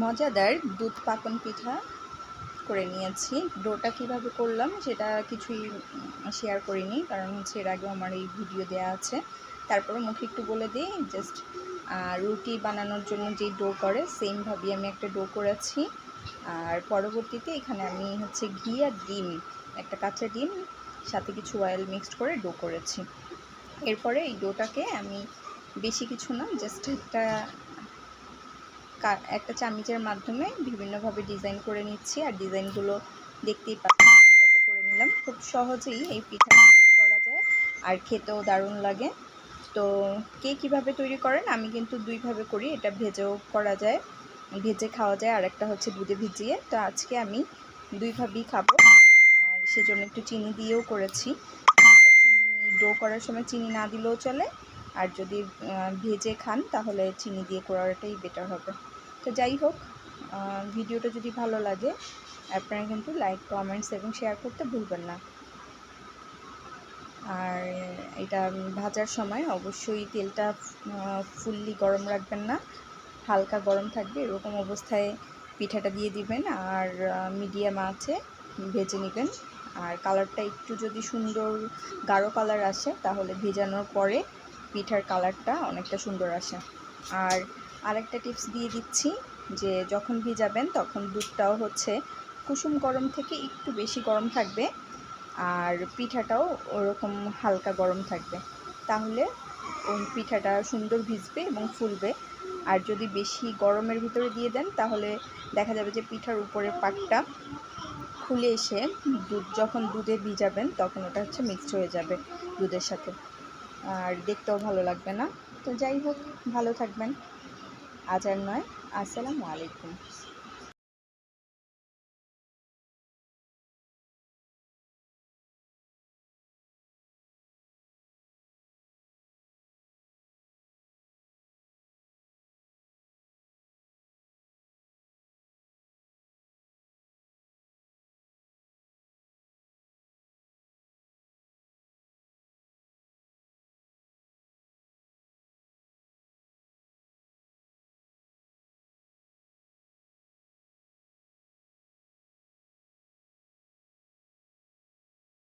মজাদার দুধ পাকন পিঠা করে নিয়েছি। ডোটা কীভাবে করলাম সেটা কিছুই শেয়ার করিনি, কারণ হচ্ছে এর আগেও আমার এই ভিডিও দেওয়া আছে। তারপরে মুখে একটু বলে দিই জাস্ট রুটি বানানোর জন্য যে ডো করে সেমভাবেই আমি একটা ডো করেছি। আর পরবর্তীতে এখানে আমি হচ্ছে ঘি আর ডিম, একটা কাঁচা ডিম, সাথে কিছু অয়েল মিক্সড করে ডো করেছি। এরপরে এই ডোটাকে আমি বেশি কিছু না জাস্ট একটা একটা চামিচের মাধ্যমে বিভিন্নভাবে ডিজাইন করে নিচ্ছি আর ডিজাইনগুলো দেখতেই কীভাবে করে নিলাম। খুব সহজেই এই পিঠা তৈরি করা যায় আর খেতেও দারুণ লাগে। তো কে কীভাবে তৈরি করেন আমি কিন্তু দুইভাবে করি, এটা ভেজেও করা যায়, ভেজে খাওয়া যায় আর একটা হচ্ছে দুধে ভিজিয়ে। তো আজকে আমি দুইভাবেই খাব। আর সেজন্য একটু চিনি দিয়েও করেছি। চিনি ডো করার সময় চিনি না দিলেও চলে। আর যদি ভেজে খান তাহলে চিনি দিয়ে করাটাই বেটার হবে। তো যাই হোক ভিডিওটা যদি ভালো লাগে, আপনারা কিন্তু লাইক কমেন্টস এবং শেয়ার করতে ভুলবেন না। আর এটা ভাজার সময় অবশ্যই তেলটা ফুললি গরম রাখবেন না। হালকা গরম থাকবে, এরকম অবস্থায় পিঠাটা দিয়ে দিবেন। আর মিডিয়াম আছে, ভেজে নেবেন। আর কালারটা একটু যদি সুন্দর গাঢ় কালার আসে, তাহলে ভেজানোর পরে পিঠার কালারটা অনেকটা সুন্দর আসে। আর আরেকটা টিপস দিয়ে দিচ্ছি যে যখন ভিজাবেন তখন দুধটাও হচ্ছে কুসুম গরম থেকে একটু বেশি গরম থাকবে আর পিঠাটাও ওরকম হালকা গরম থাকবে। তাহলে ওই পিঠাটা সুন্দর ভিজবে এবং ফুলবে। আর যদি বেশি গরমের ভিতরে দিয়ে দেন তাহলে দেখা যাবে যে পিঠার উপরের পাটটা খুলে এসে দুধ যখন দুধে ভিজাবেন তখন ওটা হচ্ছে মিক্সড হয়ে যাবে দুধের সাথে। আর দেখতেও ভালো লাগবে না। তো যাই হোক, ভালো থাকবেন। আজ আর নয়। আসসালামু আলাইকুম।